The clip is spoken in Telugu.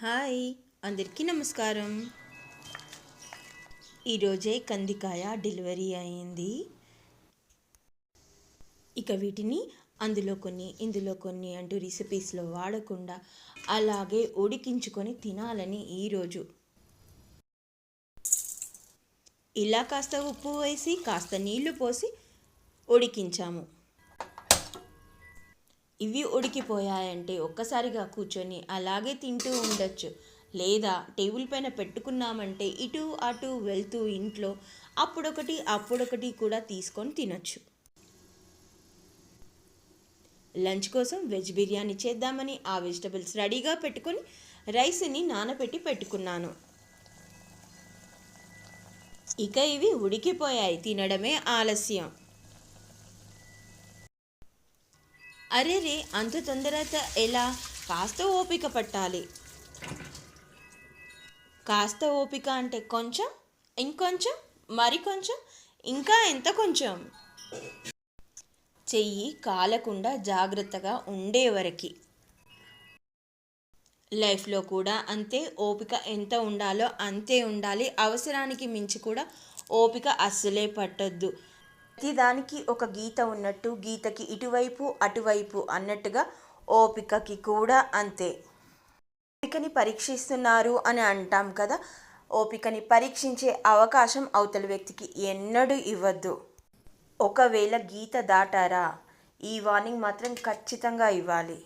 హాయ్ అందరికీ నమస్కారం. ఈరోజే కందికాయ డెలివరీ అయింది. ఇక వీటిని అందులో కొన్ని ఇందులో కొన్ని అంటూ రెసిపీస్లో వాడకుండా అలాగే ఉడికించుకొని తినాలని ఈరోజు ఇలా కాస్త ఉప్పు వేసి కాస్త నీళ్ళు పోసి ఉడికించాము. ఇవి ఉడికిపోయాయంటే ఒక్కసారిగా కూర్చొని అలాగే తింటూ ఉండొచ్చు. లేదా టేబుల్ పైన పెట్టుకున్నామంటే ఇటు అటు వెళ్తూ ఇంట్లో అప్పుడొకటి అప్పుడొకటి కూడా తీసుకొని తినొచ్చు. లంచ్ కోసం వెజ్ బిర్యానీ చేద్దామని ఆ వెజిటబుల్స్ రెడీగా పెట్టుకొని రైస్ని నానబెట్టి పెట్టుకున్నాను. ఇక ఇవి ఉడికిపోయాయి. తినడమే ఆలస్యం. అరే రే అంత తొందరత ఎలా? కాస్త ఓపిక పట్టాలి. కాస్త ఓపిక అంటే కొంచెం ఇంకొంచెం మరి కొంచెం ఇంకా ఎంత కొంచెం? చెయ్యి కాలకుండా జాగ్రత్తగా ఉండేవరకి లైఫ్లో కూడా అంతే ఓపిక ఎంత ఉండాలో అంతే ఉండాలి. అవసరానికి మించి కూడా ఓపిక అస్సలే పట్టొద్దు. ప్రతిదానికి ఒక గీత ఉన్నట్టు గీతకి ఇటువైపు అటువైపు అన్నట్టుగా ఓపికకి కూడా అంతే. ఓపికని పరీక్షిస్తున్నారు అని అంటాం కదా ఓపికని పరీక్షించే అవకాశం అవతలి వ్యక్తికి ఎన్నడూ ఇవ్వద్దు. ఒకవేళ గీత దాటారా ఈ వార్నింగ్ మాత్రం ఖచ్చితంగా ఇవ్వాలి.